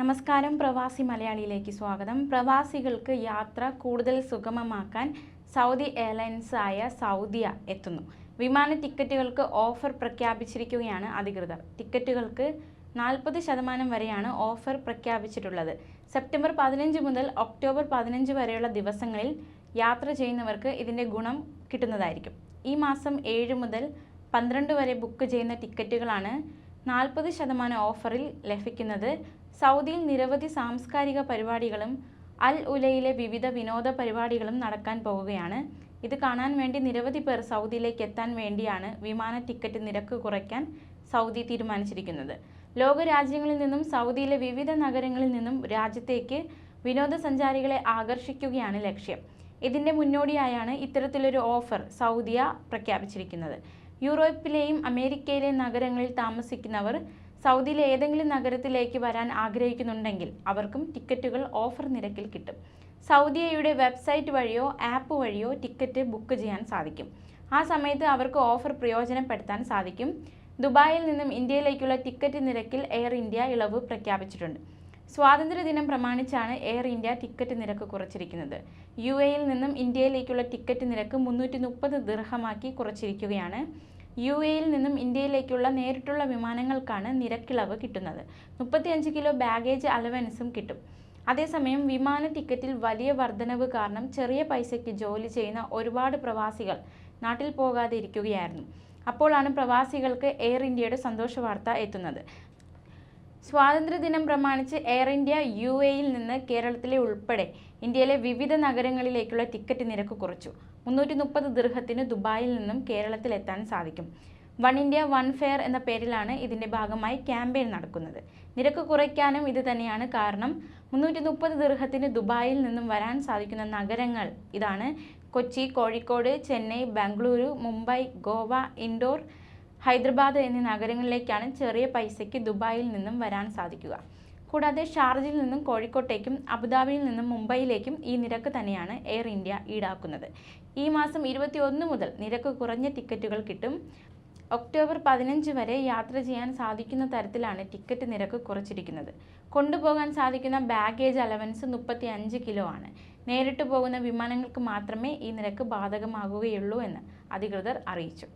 നമസ്കാരം പ്രവാസി മലയാളിയിലേക്ക് സ്വാഗതം. പ്രവാസികൾക്ക് യാത്ര കൂടുതൽ സുഗമമാക്കാൻ സൗദി എയർലൈൻസ് ആയ സൗദിയ എത്തുന്നു. വിമാന ടിക്കറ്റുകൾക്ക് ഓഫർ പ്രഖ്യാപിച്ചിരിക്കുകയാണ് അധികൃതർ. ടിക്കറ്റുകൾക്ക് നാൽപ്പത് ശതമാനം വരെയാണ് ഓഫർ പ്രഖ്യാപിച്ചിട്ടുള്ളത്. സെപ്റ്റംബർ പതിനഞ്ച് മുതൽ ഒക്ടോബർ പതിനഞ്ച് വരെയുള്ള ദിവസങ്ങളിൽ യാത്ര ചെയ്യുന്നവർക്ക് ഇതിന്റെ ഗുണം കിട്ടുന്നതായിരിക്കും. ഈ മാസം ഏഴ് മുതൽ പന്ത്രണ്ട് വരെ ബുക്ക് ചെയ്യുന്ന ടിക്കറ്റുകളാണ് നാൽപ്പത് ശതമാനം ഓഫറിൽ ലഭിക്കുന്നത്. സൗദിയിൽ നിരവധി സാംസ്കാരിക പരിപാടികളും അൽ ഉലയിലെ വിവിധ വിനോദ പരിപാടികളും നടക്കാൻ പോവുകയാണ്. ഇത് കാണാൻ വേണ്ടി നിരവധി പേർ സൗദിയിലേക്ക് എത്താൻ വേണ്ടിയാണ് വിമാന ടിക്കറ്റ് നിരക്ക് കുറയ്ക്കാൻ സൗദി തീരുമാനിച്ചിരിക്കുന്നത്. ലോക രാജ്യങ്ങളിൽ നിന്നും സൗദിയിലെ വിവിധ നഗരങ്ങളിൽ നിന്നും രാജ്യത്തേക്ക് വിനോദസഞ്ചാരികളെ ആകർഷിക്കുകയാണ് ലക്ഷ്യം. ഇതിന്റെ മുന്നോടിയായാണ് ഇത്തരത്തിലൊരു ഓഫർ സൗദിയ പ്രഖ്യാപിച്ചിരിക്കുന്നത്. യൂറോപ്പിലെയും അമേരിക്കയിലെയും നഗരങ്ങളിൽ താമസിക്കുന്നവർ സൗദിയിലെ ഏതെങ്കിലും നഗരത്തിലേക്ക് വരാൻ ആഗ്രഹിക്കുന്നുണ്ടെങ്കിൽ അവർക്കും ടിക്കറ്റുകൾ ഓഫർ നിരക്കിൽ കിട്ടും. സൗദിയയുടെ വെബ്സൈറ്റ് വഴിയോ ആപ്പ് വഴിയോ ടിക്കറ്റ് ബുക്ക് ചെയ്യാൻ സാധിക്കും. ആ സമയത്ത് അവർക്ക് ഓഫർ പ്രയോജനപ്പെടുത്താൻ സാധിക്കും. ദുബായിൽ നിന്നും ഇന്ത്യയിലേക്കുള്ള ടിക്കറ്റ് നിരക്കിൽ എയർ ഇന്ത്യ ഇളവ് പ്രഖ്യാപിച്ചിട്ടുണ്ട്. സ്വാതന്ത്ര്യദിനം പ്രമാണിച്ചാണ് എയർ ഇന്ത്യ ടിക്കറ്റ് നിരക്ക് കുറച്ചിരിക്കുന്നത്. യു എയിൽ നിന്നും ഇന്ത്യയിലേക്കുള്ള ടിക്കറ്റ് നിരക്ക് മുന്നൂറ്റി മുപ്പത് ദീർഘമാക്കി കുറച്ചിരിക്കുകയാണ്. യു എയിൽ നിന്നും ഇന്ത്യയിലേക്കുള്ള നേരിട്ടുള്ള വിമാനങ്ങൾക്കാണ് നിരക്കിളവ് കിട്ടുന്നത്. മുപ്പത്തിയഞ്ച് കിലോ ബാഗേജ് അലവൻസും കിട്ടും. അതേസമയം വിമാന ടിക്കറ്റിൽ വലിയ വർധനവ് കാരണം ചെറിയ പൈസയ്ക്ക് ജോലി ചെയ്യുന്ന ഒരുപാട് പ്രവാസികൾ നാട്ടിൽ പോകാതെ ഇരിക്കുകയായിരുന്നു. അപ്പോഴാണ് പ്രവാസികൾക്ക് എയർ ഇന്ത്യയുടെ സന്തോഷ വാർത്ത എത്തുന്നത്. സ്വാതന്ത്ര്യദിനം പ്രമാണിച്ച് എയർ ഇന്ത്യ യു എയിൽ നിന്ന് കേരളത്തിലെ ഉൾപ്പെടെ ഇന്ത്യയിലെ വിവിധ നഗരങ്ങളിലേക്കുള്ള ടിക്കറ്റ് നിരക്ക് കുറച്ചു. മുന്നൂറ്റി മുപ്പത് ദീർഘത്തിന് ദുബായിൽ നിന്നും കേരളത്തിലെത്താൻ സാധിക്കും. വൺ ഇന്ത്യ വൺ ഫെയർ എന്ന പേരിലാണ് ഇതിന്റെ ഭാഗമായി ക്യാമ്പയിൻ നടക്കുന്നത്. നിരക്ക് കുറയ്ക്കാനും ഇത് തന്നെയാണ് കാരണം മുന്നൂറ്റി മുപ്പത് ദീർഘത്തിന് ദുബായിൽ നിന്നും വരാൻ സാധിക്കുന്ന നഗരങ്ങൾ ഇതാണ്. കൊച്ചി കോഴിക്കോട് ചെന്നൈ ബാംഗ്ലൂരു മുംബൈ ഗോവ ഇൻഡോർ ഹൈദരാബാദ് എന്നീ നഗരങ്ങളിലേക്കാണ് ചെറിയ പൈസയ്ക്ക് ദുബായിൽ നിന്നും വരാൻ സാധിക്കുക. കൂടാതെ ഷാർജയിൽ നിന്നും കോഴിക്കോട്ടേക്കും അബുദാബിയിൽ നിന്നും മുംബൈയിലേക്കും ഈ നിരക്ക് തന്നെയാണ് എയർ ഇന്ത്യ ഈടാക്കുന്നത്. ഈ മാസം ഇരുപത്തി മുതൽ നിരക്ക് കുറഞ്ഞ ടിക്കറ്റുകൾ കിട്ടും. ഒക്ടോബർ പതിനഞ്ച് വരെ യാത്ര ചെയ്യാൻ സാധിക്കുന്ന തരത്തിലാണ് ടിക്കറ്റ് നിരക്ക് കുറച്ചിരിക്കുന്നത്. കൊണ്ടുപോകാൻ സാധിക്കുന്ന ബാഗേജ് അലവൻസ് മുപ്പത്തി അഞ്ച് കിലോ ആണ്. നേരിട്ട് പോകുന്ന വിമാനങ്ങൾക്ക് മാത്രമേ ഈ നിരക്ക് ബാധകമാകുകയുള്ളൂ എന്ന് അധികൃതർ അറിയിച്ചു.